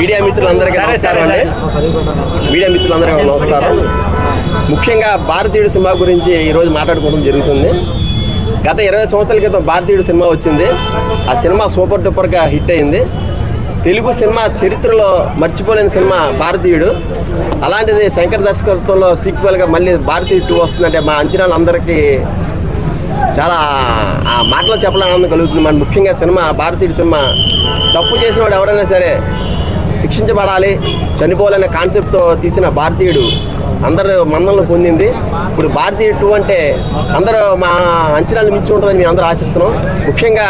Media మిత్రులందరికీ నమస్కారం అండి. మీడియా మిత్రులందరికీ నమస్కారం. ముఖ్యంగా భారతీయుడు సినిమా గురించి ఈరోజు మాట్లాడుకోవడం జరుగుతుంది. గత ఇరవై సంవత్సరాల క్రితం భారతీయుడు సినిమా వచ్చింది. ఆ సినిమా సూపర్ డూపర్గా హిట్ అయింది. తెలుగు సినిమా చరిత్రలో మర్చిపోలేని సినిమా భారతీయుడు. అలాంటిది శంకర్ దర్శకత్వంలో సీక్వెల్గా మళ్ళీ భారతీయుడు టూ వస్తుందంటే మా అంచనాలు అందరికీ చాలా ఆ మాటలో చెప్పలేని ఆనందం కలుగుతుంది. మన ముఖ్యంగా సినిమా భారతీయుడు సినిమా. తప్పు చేసిన వాడు ఎవరైనా సరే శిక్షించబడాలి చనిపోవాలనే కాన్సెప్ట్తో తీసిన భారతీయుడు అందరూ మన్నలను పొందింది. ఇప్పుడు భారతీయుడు టూ అంటే అందరూ మా అంచనాలు మించి ఉంటుందని మేము అందరూ ఆశిస్తున్నాం. ముఖ్యంగా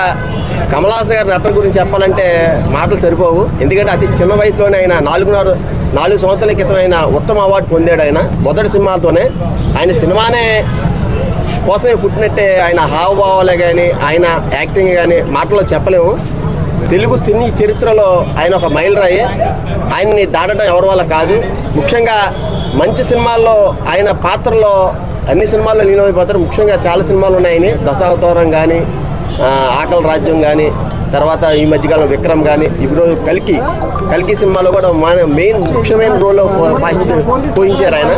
కమలాసన్ గారి నటన గురించి చెప్పాలంటే మాటలు సరిపోవు. ఎందుకంటే అతి చిన్న వయసులోనే ఆయన నాలుగున్నర నాలుగు సంవత్సరాల క్రితం ఆయన ఉత్తమ అవార్డు పొందాడు ఆయన. మొదటి సినిమాతోనే ఆయన సినిమానే కోసమే పుట్టినట్టే ఆయన హావభావాలే కానీ ఆయన యాక్టింగ్ కానీ మాటలో చెప్పలేము. తెలుగు సినీ చరిత్రలో ఆయన ఒక మైలురాయి. ఆయన్ని దాటడం ఎవరి వల్ల కాదు. ముఖ్యంగా మంచి సినిమాల్లో ఆయన పాత్రలో అన్ని సినిమాల్లో లీనమైపోతారు. ముఖ్యంగా చాలా సినిమాలు ఉన్నాయని. దశావతారం కానీ ఆకలి రాజ్యం కానీ తర్వాత ఈ మధ్యకాలం విక్రమ్ కానీ ఇప్పుడు కల్కి. కల్కి సినిమాలో కూడా మన మెయిన్ ముఖ్యమైన రోల్లో పోయించారు ఆయన.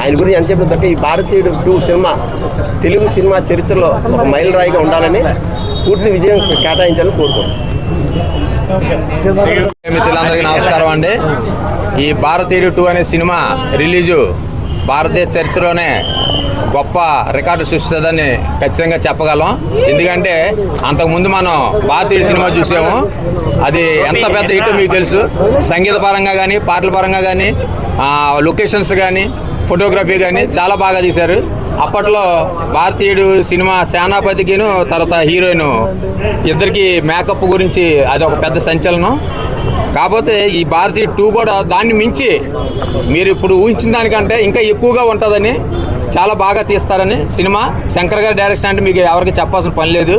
ఆయన గురించి ఎంత చెప్పిన తప్ప ఈ భారతీయుడు టూ సినిమా తెలుగు సినిమా చరిత్రలో ఒక మైల్ రాయిగా ఉండాలని పూర్తి విజయం కేటాయించాలని కోరుకుంటున్నాను మిత్రులందరికీ నమస్కారం అండి. ఈ భారతీయుడు టూ అనే సినిమా రిలీజు భారతీయ చరిత్రలోనే గొప్ప రికార్డు సృష్టిస్తుందని ఖచ్చితంగా చెప్పగలం. ఎందుకంటే అంతకుముందు మనం భారతీయుడు సినిమా చూసాము. అది ఎంత పెద్ద హిట్ మీకు తెలుసు? సంగీత పరంగా కానీ పాటల పరంగా కానీ లొకేషన్స్ కానీ ఫోటోగ్రఫీ కానీ చాలా బాగా తీశారు. అప్పట్లో భారతీయుడు సినిమా సేనాపతికిను తర్వాత హీరోయిన్ ఇద్దరికి మేకప్ గురించి అది ఒక పెద్ద సంచలనం. కాకపోతే ఈ భారతీయ టూ కూడా దాన్ని మించి మీరు ఇప్పుడు ఊహించిన దానికంటే ఇంకా ఎక్కువగా ఉంటుందని చాలా బాగా తీస్తారని సినిమా. శంకర్ గారి డైరెక్షన్ అంటే మీకు ఎవరికి చెప్పాల్సిన పని లేదు.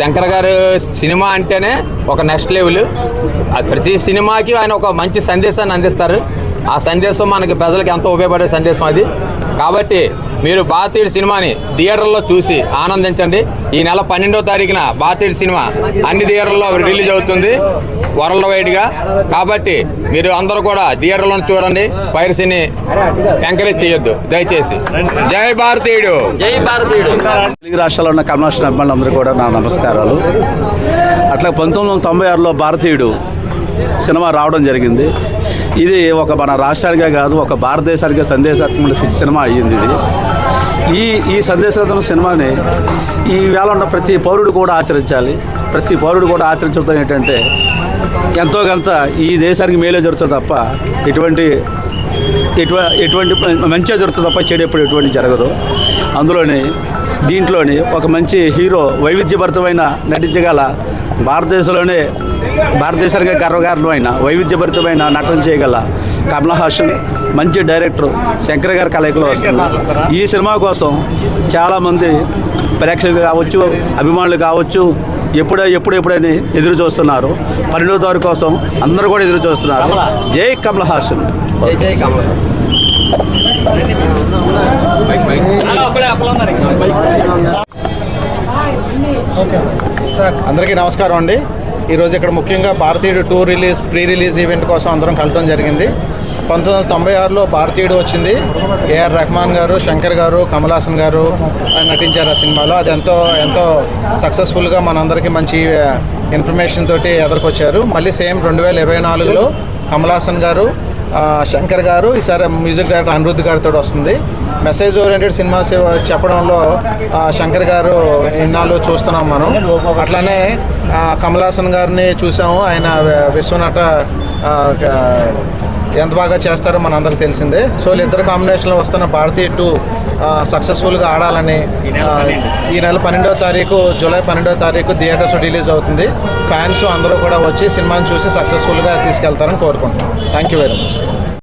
శంకర్ గారు సినిమా అంటేనే ఒక నెక్స్ట్ లెవెల్. అది ప్రతి సినిమాకి ఆయన ఒక మంచి సందేశాన్ని అందిస్తారు. ఆ సందేశం మనకి ప్రజలకు ఎంతో ఉపయోగపడే సందేశం అది. కాబట్టి మీరు భారతీయుడు సినిమాని థియేటర్లో చూసి ఆనందించండి. ఈ నెల పన్నెండవ తారీఖున భారతీయుడు సినిమా అన్ని థియేటర్లో రిలీజ్ అవుతుంది వరల్డ్ వైడ్గా. కాబట్టి మీరు అందరూ కూడా థియేటర్లో చూడండి పైరసీని ఎంకరేజ్ చేయొద్దు దయచేసి. జై భారతీయుడు. జై భారతీయుడు. తెలుగు రాష్ట్రాల్లో ఉన్న కమలాషన్ అభిమానులందరూ కూడా నా నమస్కారాలు. అట్లా పంతొమ్మిది వందల తొంభై ఆరులో భారతీయుడు సినిమా రావడం జరిగింది. ఇది ఒక మన రాష్ట్రానికే కాదు ఒక భారతదేశానికే సందేశాత్మక సినిమా అయ్యింది ఇది. ఈ ఈ సందేశాత్మక సినిమాని ఈ వేళ ఉన్న ప్రతి పౌరుడు కూడా ఆచరించాలి. ప్రతి పౌరుడు కూడా ఆచరించడం ఏంటంటే ఎంతో కొంత ఈ దేశానికి మేలే జరుగుతుంది తప్ప ఎటువంటి ఎటువ ఎటువంటి మంచిగా జరుగుతుంది తప్ప చెడు ఎప్పుడు ఎటువంటి జరగదు. అందులోని దీంట్లోని ఒక మంచి హీరో వైవిధ్యభరితమైన నటించగల భారతదేశంలోనే భారతదేశానికి గర్వకారణమైన వైవిధ్యభరితమైన నటన చేయగల కమల్ హాసన్ మంచి డైరెక్టర్ శంకర్ గారి కలయికలో వస్తుంది ఈ సినిమా కోసం చాలామంది ప్రేక్షకులు కావచ్చు అభిమానులు కావచ్చు ఎప్పుడో ఎప్పుడు ఎప్పుడని ఎదురు చూస్తున్నారు. పన్నెండో తారీఖు కోసం అందరూ కూడా ఎదురు చూస్తున్నారు. జై కమల్ హాసన్. జై జై కమల్. అందరికీ నమస్కారం అండి. ఈరోజు ఇక్కడ ముఖ్యంగా Bharateeyudu two release pre release event కోసం అందరం కలవడం జరిగింది. పంతొమ్మిది వందల తొంభై ఆరులో భారతీయుడు వచ్చింది. ఏఆర్ రెహమాన్ గారు శంకర్ గారు కమలాసన్ గారు నటించారు ఆ సినిమాలో. అది ఎంతో ఎంతో సక్సెస్ఫుల్గా మనందరికీ మంచి ఇన్ఫర్మేషన్ తోటి ఎదుర్కొచ్చారు. మళ్ళీ సేమ్ రెండు వేల ఇరవై నాలుగులో కమలాసన్ గారు శంకర్ గారు ఈసారి మ్యూజిక్ డైరెక్టర్ అనిరుద్ధ్ గారితో వస్తుంది. మెసేజ్ ఓరియంటెడ్ సినిమాస్ చెప్పడంలో శంకర్ గారు ఇన్నాళ్ళు చూస్తున్నాం మనం. అట్లానే కమలాసన్ గారిని చూసాము. ఆయన విశ్వనట ఎంత బాగా చేస్తారో మనందరికి తెలిసిందే. సో వీళ్ళిద్దరు కాంబినేషన్లో వస్తున్న భారతీయ టూ సక్సెస్ఫుల్గా ఆడాలని ఈ నెల పన్నెండవ తారీఖు జూలై పన్నెండవ తారీఖు థియేటర్స్ రిలీజ్ అవుతుంది. ఫ్యాన్స్ అందరూ కూడా వచ్చి సినిమాని చూసి సక్సెస్ఫుల్గా తీసుకెళ్తారని కోరుకుంటున్నాం. Thank you very much.